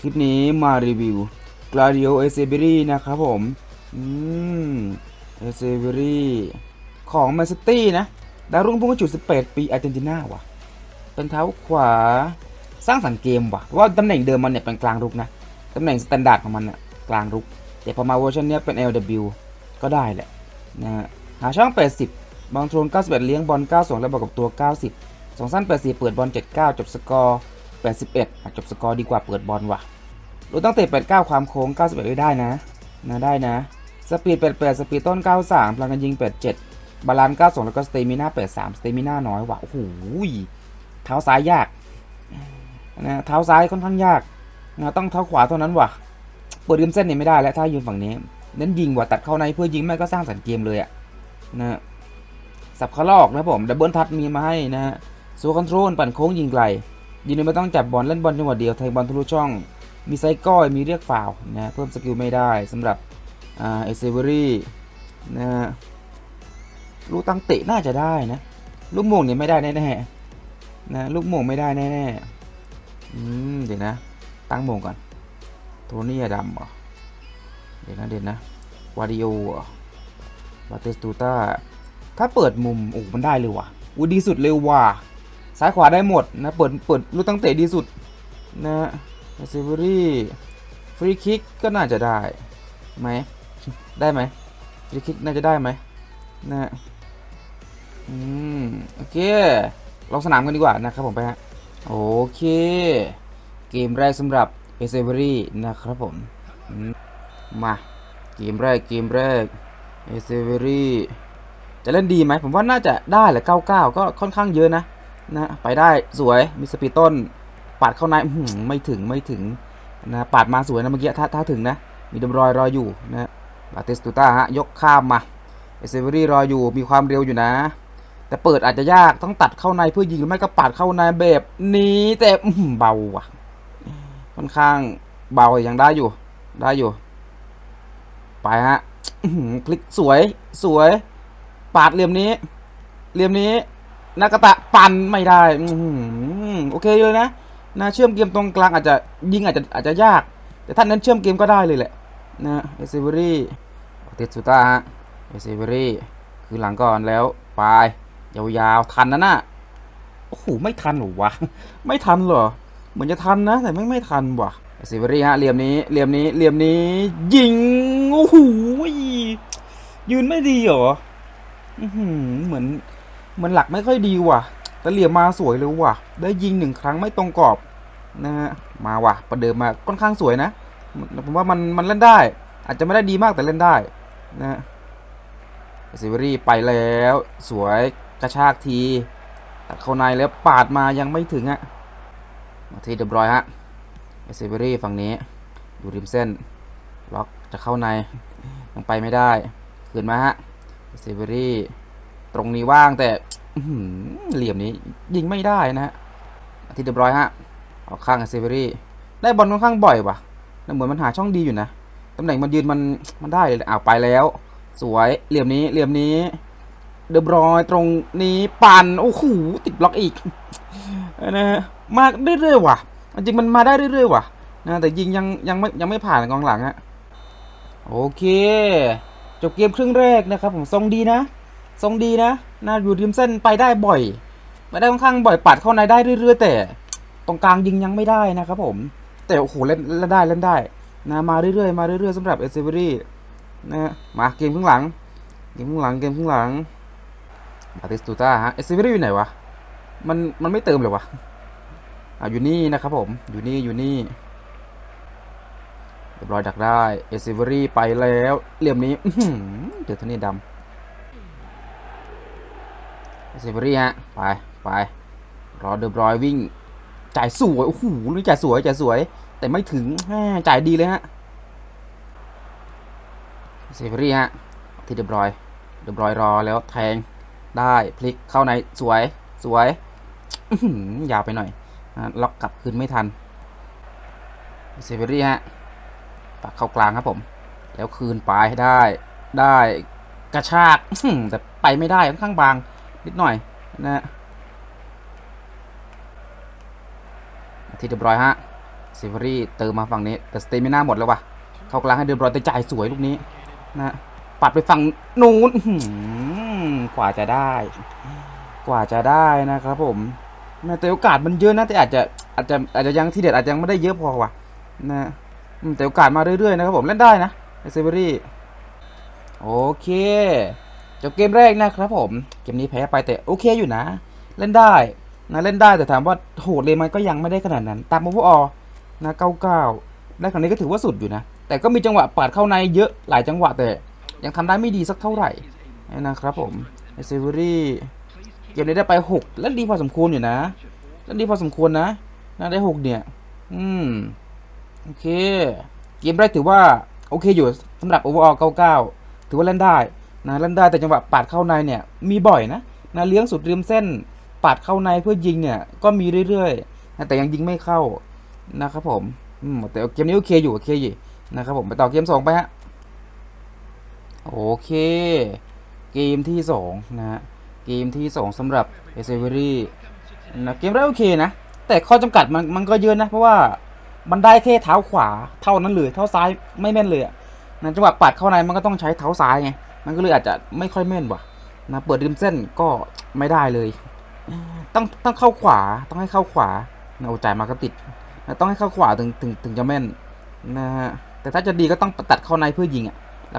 คลิปนี้มารีวิว Gladio a c e b e r y นะครับผม อืม a c e b e r y ของ Man City นะ ดาวรุ่งพุ่งจุด 18 ปีอาร์เจนตินาว่ะ เป็นเท้าขวา สร้างสรรค์เกมว่ะเพราะว่าตำแหน่งเดิมมันเนี่ยเป็นกลางรุกนะ ตำแหน่งสแตนดาร์ดของมันอะกลางรุก แต่พอมาเวอร์ชันนี้เป็น LW ก็ได้แหละนะฮะหาช่อง 80บอลโทน91 เลี้ยงบอล 92 แล้วบวกกับตัว 90 สองสั้น 84 เปิดบอล 79 จบสกอร์ 81อะจบสกอร์ดีกว่าเปิดบอลว่ะรู้ตั้งเตะ89 ความโค้ง 91ไม่ได้นะนะได้นะ สปีด88 สปีดต้น 93พลังการยิง 87 บาลานซ์92 แล้วก็สเตมิน่า83 สเตมิน่าน้อยว่ะโอ้โหเท้าซ้ายยากนะเท้าซ้ายค่อนข้างยากนะต้องเท้าขวาเท่านั้นว่ะ เปิดริมเส้นเนี่ยไม่ได้แล้วถ้ายืนฝั่งนี้เน้นยิงว่ะตัดเข้าในเพื่อยิงไม่ก็สร้างสรรค์เกมเลยอะนะสับขาลอกนะผมดับเบิลทัชมีมาให้นะฮะโซคอนโทรลปั่นโค้งยิงไกล ยิงโดยไม่ต้องจับบอลเล่นบอลจังหวะเดียวแทงบอลทะลุช่อง มีไซก้อยมีเรียกฟาว์นะเพิ่มสกิลไม่ได้สำหรับเอเซเวอรี่นะฮะลูกตั้งเตะน่าจะได้นะ ลูกโมงเนี่ยไม่ได้แน่ๆนะลูกโมงไม่ได้แน่ๆอืมเดี๋ยวนะ ตั้งโมงก่อนโทนี่อะดำเหรอเดี๋ยวนะเดี๋ยวนะวาดิโอเหรอบาเตสตูต้าถ้าเปิดมุมโอ้มันได้เลยว่ะอูดีสุดเร็วว่ะ ซ้ายขวาได้หมดนะเปิดเปิดลูกตั้งเตะดีสุดนะเซเวอรี่ฟรีคิกก็น่าจะได้ไหมได้ไหมฟรีคิกน่าจะได้ไหมนะอืมโอเคลองสนามกันดีกว่านะครับผมไปฮะโอเค เกมแรกสำหรับเอเซเวอรี่นะครับผมมมาเกมแรกเกมแรกเอเซเวอรี่จะเล่นดีไหมผมว่าน่าจะได้แหละ 99 ก็ค่อนข้างเยอะนะ นะไปได้สวยมีสปีดต้นปาดเข้าในหือไม่ถึงไม่ถึงนะปาดมาสวยนะเมื่อกี้ถ้าถ้าถึงนะ มีดมรอยรออยู่นะบาติสตูต้าฮะยกข้ามมาเอเซเวอรี่รออยู่มีความเร็วอยู่นะ แต่เปิดอาจจะยากต้องตัดเข้าในเพื่อยิงหรือไม่ก็ปาดเข้าในแบบนี้แต่อืเบาว่ะค่อนข้างเบายังได้อยู่ ได้อยู่ ไปฮะอื้อหือพลิกสวยสวย ปาดเหลี่ยมนี้เหลี่ยมนี้ นากาตะปั่นไม่ได้โอเคเลยนะนะเชื่อมเกมตรงกลางอาจจะยิงอาจจะอาจจะยาก แต่ถ้าเน้นเชื่อมเกมก็ได้เลยแหละนะเอซิเวอรี่ติดสุต้าฮะเอซิเวอรี่คือหลังก่อนแล้วไปยาวๆทันนะน่ะโอ้โหไม่ทันหรอวะไม่ทันหรอเหมือนจะทันนะ แต่ไม่ไม่ทันว่ะซิเวอรี่ฮะเหลี่ยมนี้เหลี่ยมนี้เหลี่ยมนี้ ยิงโอ้โหยืนไม่ดีหรอเหมือน มือนหลักไม่ค่อยดีว่ะแต่เหลี่ยมมาสวยเลยว่ะ ได้ยิงหนึ่งครั้งไม่ตรงกรอบนะฮะมาว่ะ ประเดิมมาค่อนข้างสวยนะผมว่ามันมันเล่นได้ อาจจะไม่ได้ดีมากแต่เล่นได้นะฮะซิเวอรี่ไปแล้ว สวยกระชากทีตัดเข้าในแล้วปาดมายังไม่ถึงอะมาที่เดบรอยฮะเอเซเบอรี่ฝั่งนี้อยู่ริมเส้น ล็อกจะเข้าในยังไปไม่ได้ขืนมาฮะเอเซเบอรี่ ตรงนี้ว่างแต่เหลี่ยมนี้ยิงไม่ได้นะฮะที่เดบร้อยฮะออกข้างเซเบอรี่ได้บอลค่อนข้างบ่อยว่ะแล้วเหมือนมันหาช่องดีอยู่นะตำแหน่งมันยืนมันมันได้เลยอ้าวไปแล้ว สวยเหลี่ยมนี้เหลี่ยมนี้ เดบรอยตรงนี้ปั่นโอ้โหติดบล็อกอีกนะฮะมาเรื่อยๆว่ะจริงมันมาได้เรื่อยๆว่ะนะแต่ยิงยังยังไม่ยังไม่ผ่านกองหลังฮะโอเค จบเกมครึ่งแรกนะครับผมทรงดีนะ ทรงดีนะนะอยู่ริมเส้นไปได้บ่อยไปได้ค่อนข้างบ่อยปัดเข้าในได้เรื่อยๆแต่ ตรงกลางยิงยังไม่ได้นะครับผม แต่โอ้โหเล่นเล่นได้เล่นได้นะมาเรื่อยๆมาเรื่อยๆสำหรับเอเซเวอรี่นะมาเกมครึ่งหลังเกมครึ่งหลังเกมครึ่งหลังบาติสตูต้าฮะเอเซเวอรี่อยู่ไหนวะมันมันไม่เติมเลยวะอะอยู่นี่นะครับผมอยู่นี่อยู่นี่เรียบร้อยดักได้เอซิเวอรี่ไปแล้วเหลี่ยมนี้อื้อหือเดี๋ยวเท่านี้ดำ เซิเวอรี่ฮะ ไปไปรอเดอบรอยวิ่ง จ่ายสวย โอ้โหนี่จ่ายสวย จ่ายสวย แต่ไม่ถึงจ่ายดีเลยฮะ เซฟรี่ฮะ ที่เรียบรอยเรียบรอยรอแล้วแทงได้พลิกเข้าในสวยสวยยาวไปหน่อยล็อกกลับคืนไม่ทันเซฟรี่ฮะปักเข้ากลางครับผม แล้วคืนไปได้ได้กระชากแต่ไปไม่ได้ค่อนข้างบาง นิดหน่อยนะฮะที่เรียบร้อยฮะเซฟรี่เติมมาฝั่งนี้ แต่สเตมิน่าหมดแล้ววะเข้ากลางให้เรียบร้อยแต่จ่ายสวยลูกนี้นะปัดไปฝั่งนู้นอื้อหือกว่าจะได้ กว่าจะได้นะครับผมแม้แต่โอกาสมันเยอะนะแต่อาจจะอาจจะอาจจะยังที่เด็ดอาจจะยังไม่ได้เยอะพอว่ะนะแต่โอกาสมาเรื่อยๆนะครับผมเล่นได้นะเซเบอรี่โอเค จบเกมแรกนะครับผม เกมนี้แพ้ไปแต่โอเคอยู่นะ เล่นได้นะเล่นได้แต่ถามว่าโหดเลยมันก็ยังไม่ได้ขนาดนั้น ตามโอเวออนะเก้าเก้าได้ครั้งนี้ก็ถือว่าสุดอยู่นะ แต่ก็มีจังหวะปาดเข้าในเยอะหลายจังหวะแต่ ยังทำได้ไม่ดีสักเท่าไหร่นะครับผมไอเซเวอรี่เกมนี้ได้ไป6แล้วดีพอสมควรอยู่นะแล้วดีพอสมควรนะน่าได้6เนี่ย อืมโอเค เกมแรกถือว่า โอเคอยู่สำหรับ overall 99ถือว่าเล่นได้ นะเล่นได้แต่จังหวะปาดเข้าในเนี่ยมีบ่อยนะนะเลี้ยงสุดริมเส้นปาดเข้าในเพื่อยิงเนี่ยก็มีเรื่อยๆนะแต่ยังยิงไม่เข้านะครับผมอืมแต่เกมนี้โอเคอยู่โอเคอยู่นะครับผมไปต่อเกมสองไปฮะโอเค เกมที่สองนะฮะเกมที่สองสำหรับเอเซเวอรี่นะเกมแรกโอเคนะ แต่ข้อจำกัดมันมันก็เยอะนะ เพราะว่ามันได้แค่เท้าขวาเท่านั้นเลยเท้าซ้ายไม่แม่นเลยอะนะจังหวะปัดเข้าในมันก็ต้องใช้เท้าซ้ายไง มันก็เลยอาจจะไม่ค่อยแม่นว่ะนะเปิดริมเส้นก็ไม่ได้เลย ต้องต้องเข้าขวาต้องให้เข้าขวานะโอ้จ่ายมาก็ติดนะต้องให้เข้าขวาถึงถึงถึงจะแม่นนะฮะแต่ถ้าจะดีก็ต้องตัดเข้าในเพื่อยิงอะ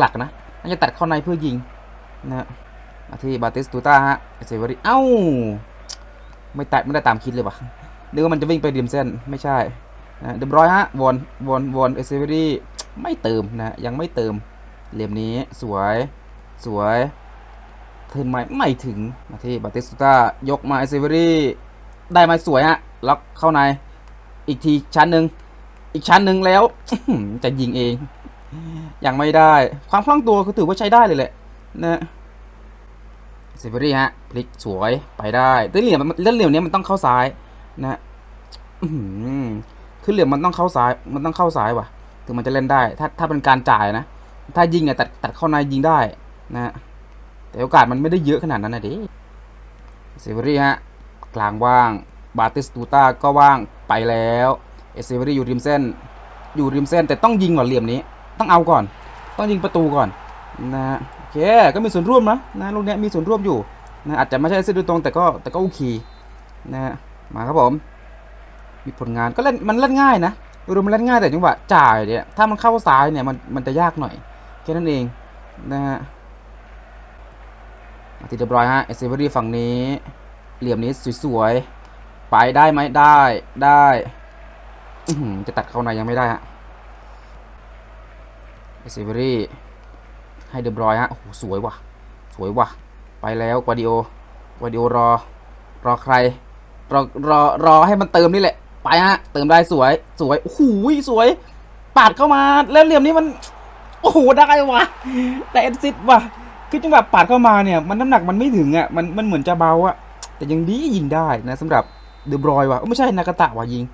หลักๆนะน่าจะตัดเข้าในเพื่อยิงนะมาที่บาติสตูต้าฮะเซเวอรี่เอ้าไม่ตัดไม่ได้ตามคิดเลยวะนึกว่ามันจะวิ่งไปริมเส้นไม่ใช่นะเรียบร้อยฮะวอนวอนวอนเซเวอรี่ไม่เติมนะยังไม่เติมเหลี่ยมนี้สวย สวยเทินไม่ไม่ถึงมาที่บาติสตูต้ายกมาเซเวอรี่ได้มาสวยฮะล็อกเข้าใน อีกทีชั้นหนึ่งอีกชั้นหนึ่งแล้วจะยิงเอง ยังไม่ได้ ความคล่องตัวคือถือว่าใช้ได้เลยแหละนะเซเวอรี่ฮะพลิกสวยไปได้แต่เหลี่ยมเล่นเหลี่ยมนี้มันต้องเข้าซ้ายนะคือเหลี่ยมมันต้องเข้าซ้ายมันต้องเข้าซ้ายว่ะ ถึงมันจะเล่นได้ ถ้าถ้าเป็นการจ่ายนะ ถ้ายิงเนี่ยตัดตัดเข้าในยิงได้ นะ แต่โอกาสมันไม่ได้เยอะขนาดนั้นนะดิเซเวอรี่ฮะ กลางว่าง บาติสตูต้าก็ว่างไปแล้วเอเซเวอรี่อยู่ริมเส้น อยู่ริมเส้น แต่ต้องยิงก่อนเหลี่ยมนี้ ต้องเอาก่อน ต้องยิงประตูก่อนนะโอเค ก็มีส่วนร่วมนะนะลูกเนี้ยมีส่วนร่วมอยู่นะอาจจะไม่ใช่เส้นโดยตรงแต่ก็แต่ก็โอเคนะมาครับผม มีผลงานก็เล่นมันเล่นง่ายนะโดยรวมมันเล่นง่ายแต่จังหวะจ่ายเนี่ยถ้ามันเข้าซ้ายเนี่ยมันมันจะยากหน่อยแค่นั้นเองนะฮะ มาที่เรียบร้อยฮะเอเซเวอรี่ฝั่งนี้ เหลี่ยมนี้สวยๆ ไปได้ไหมได้ได้จะตัดเข้าในยังไม่ได้ฮะเอซิเวอรี่ให้เรียบร้อยฮะโอ้โหสวยว่ะ สวยว่ะ ไปแล้วกวาดิโอกวาดิโอรอ รอใคร รอรอรอให้มันเติมนี่แหละ ไปฮะ เติมได้สวย สวย โอ้โหสวย ปาดเข้ามา แล้วเหลี่ยมนี้มัน โอ้โห ได้ว่ะ แต่เอ็นซิดว่ะ คือจังหวะปาดเข้ามาเนี่ยมันน้ำหนักมันไม่ถึงอะมันมันเหมือนจะเบาอะแต่ยังดียิงได้นะสำหรับเดอบรอยว่ะไม่ใช่นากาตะว่ะยิง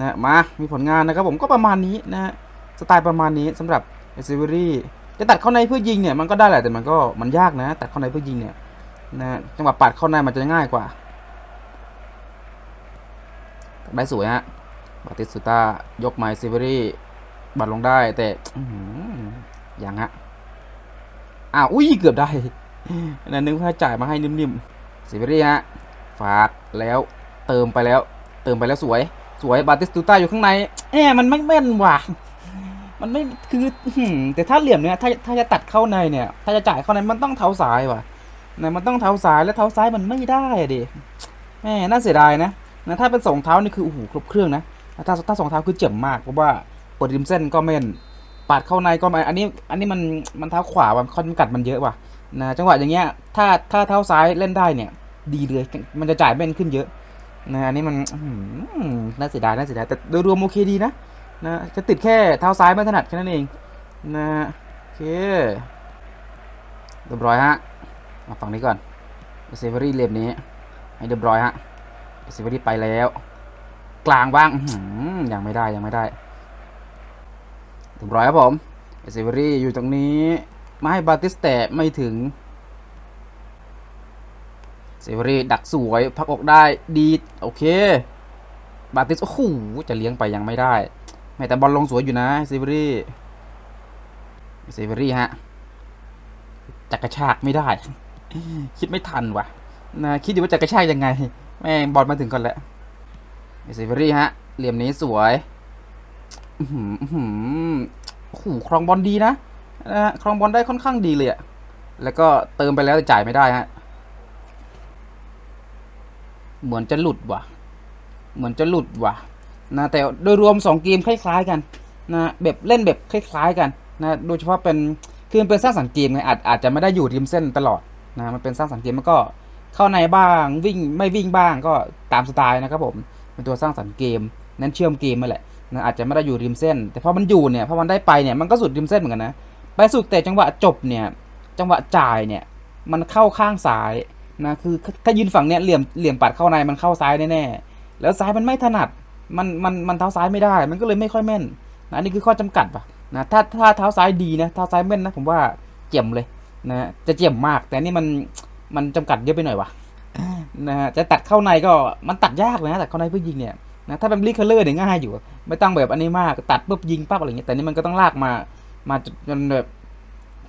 นะมา มีผลงานนะครับผมก็ประมาณนี้นะสไตล์ประมาณนี้สำหรับเอซิเวอรี่จะตัดเข้าในเพื่อยิงเนี่ยมันก็ได้แหละแต่มันก็มันยากนะ ตัดเข้าในเพื่อยิงเนี่ยนะจังหวะปัดเข้าในมันจะง่ายกว่าได้สวยฮะบาติสตูต้ายกไมซิเวอรี่บัดลงได้แต่อยังฮะ อ้าวอุ้ยเกือบได้นะนึกว่าจ่ายมาให้นิ่มๆซิเวอรี่ฮะฝากแล้วเติมไปแล้ว เติมไปแล้วสวย สวยบาติสตูต้าอยู่ข้างในแหมมันไม่แม่นว่ะมันไม่คือหืมแต่ถ้าเหลี่ยมเนี่ยถ้าถ้าจะตัดเข้าในเนี่ย ถ้าจะจ่ายเข้าในมันต้องเท้าซ้ายว่ะนะมันต้องเท้าซ้ายแล้วเท้าซ้ายมันไม่ได้อะดิแหมน่าเสียดายนะนะถ้าเป็นสองเท้านี่คือโอ้โหครบเครื่องนะถ้าถ้าสองเท้าคือเจ๋มมากเพราะว่าเปิดริมเส้นก็แม่น ปาดเข้าในก็แม่อันนี้ อันนี้มันมันเท้าขวาว่ะข้อจำกัดมันเยอะว่ะนะจังหวะอย่างเงี้ยถ้าถ้าเท้าซ้ายเล่นได้เนี่ย ดีเลยมันจะจ่ายแม่นขึ้นเยอะนะอันนี้มันน่าเสียดายน่าเสียดายแต่โดยรวมโอเคดีนะนะจะติดแค่เท้าซ้ายไม่ถนัดแค่นั้นเองนะโอเคเรียบร้อยฮะมาฝั่งนี้ก่อนเซเวอรี่เล็บนี้ให้เรียบร้อยฮะเซเวอรี่ไปแล้ว กลางบ้างยังไม่ได้ยังไม่ได้ เรียบร้อยครับผมเซเวอรี่อยู่ตรงนี้ไม่ให้บาติสแตะไม่ถึงเซเวอรี่ดักสวยพักออกได้ดีโอเค บาติสโอ้โหจะเลี้ยงไปยังไม่ได้แม้แต่บอลลงสวยอยู่นะเซเวอรี่เซเวอรี่ฮะจักกระชากไม่ได้ คิดไม่ทันว่ะนะคิดดูว่าจะกระชากยังไง แม่งบอลมาถึงก่อนแล้วเซเวอรี่ฮะเหลี่ยมนี้สวย โอ้โหครองบอลดีนะนะฮะครองบอลได้ค่อนข้างดีเลยอะแล้วก็เติมไปแล้วแต่จ่ายไม่ได้ฮะ เหมือนจะหลุดว่ะ เหมือนจะหลุดว่ะ นะแต่โดยรวม2เกมคล้ายๆกันนะแบบเล่นแบบคล้ายๆกันนะโดยเฉพาะเป็นคือมันเป็นสร้างสรรค์เกมไงอาจอาจจะไม่ได้อยู่ริมเส้นตลอดนะมันเป็นสร้างสรรค์เกมมันก็เข้าในบ้างวิ่งไม่วิ่งบ้างก็ตามสไตล์นะครับผมเป็นตัวสร้างสรรค์เกมนั้นเชื่อมเกมมาแหละ นะอาจจะไม่ได้อยู่ริมเส้น แต่พอมันอยู่เนี่ยพอมันได้ไปเนี่ยมันก็สุดริมเส้นเหมือนกันนะไปสุดแต่จังหวะจบเนี่ยจังหวะจ่ายเนี่ยมันเข้าข้างซ้ายนะคือถ้ายืนฝั่งเนี้ยเหลี่ยมเหลี่ยมปัดเข้าในมันเข้าซ้ายแน่ๆแล้วซ้ายมันไม่ถนัดมันมันมันเท้าซ้ายไม่ได้ มันก็เลยไม่ค่อยแม่นนะอันนี่คือข้อจำกัดป่ะนะถ้าถ้าเท้าซ้ายดีนะเท้าซ้ายแม่นนะผมว่าเจียมเลยนะจะเจียมมาก แต่นี่มันมันจำกัดเยอะไปหน่อยวะนะฮะจะตัดเข้าในก็มันตัดยากเลยนะตัดเข้าในเพื่อยิงเนี่ย นะถ้าเป็นบลิคเคอร์เลอร์เนี่ยง่ายอยู่ ไม่ต้องแบบอันนี้มากตัดปุ๊บยิงปั๊บอะไรเงี้ยแต่นี่มันก็ต้องลากมามาจนแบบ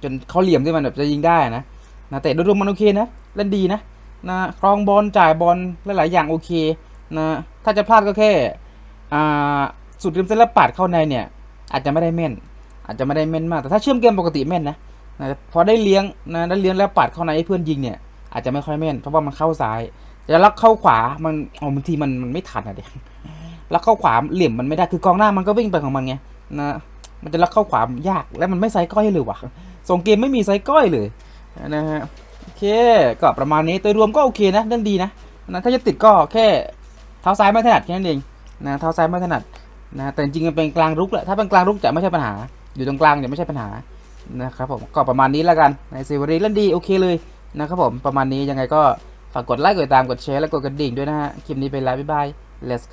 จนเขาเหลี่ยมที่มันแบบจะยิงได้นะนะแต่โดยรวมมันโอเคนะเล่นดีนะนะครองบอลจ่ายบอลหลายๆอย่างโอเคนะถ้าจะพลาดก็แค่อ่าสุดริมเส้นแล้วปาดเข้าในเนี่ย อาจจะไม่ได้แม่น อาจจะไม่ได้แม่นมาก แต่ถ้าเชื่อมเกมปกติแม่นนะนะพอได้เลี้ยงนะได้เลี้ยงแล้วปาดเข้าในให้เพื่อนยิงเนี่ยอาจจะไม่ค่อยแม่นเพราะว่ามันเข้าซ้ายจะลักเข้าขวามันอ๋อบางทีมันมันไม่ทันอะเด็ก ลักเข้าขวาเหลี่ยมมันไม่ได้คือกองหน้ามันก็วิ่งไปของมันไงนะมันจะลักเข้าขวายากแล้วมันไม่ไซก้อยเลยว่ะส่งเกมไม่มีไซก้อยเลยนะฮะโอเคก็ประมาณนี้โดยรวมก็โอเคนะเรื่องดีนะนะถ้าจะติดก็แค่เท้าซ้ายไม่ถนัดแค่นั้นเองนะเท้าซ้ายไม่ถนัดนะแต่จริงๆมันเป็นกลางรุกแหละถ้าเป็นกลางรุกจะไม่ใช่ปัญหา อยู่ตรงกลางจะไม่ใช่ปัญหานะครับผมก็ประมาณนี้แล้วกันในซีวารีเล่นดีโอเคเลยนะครับผมประมาณนี้ยังไงก็ฝากกดไลค์กดติดตามกดแชร์และกดกระดิ่งด้วยนะฮะคลิปนี้ไปแล้วบ๊ายบาย let's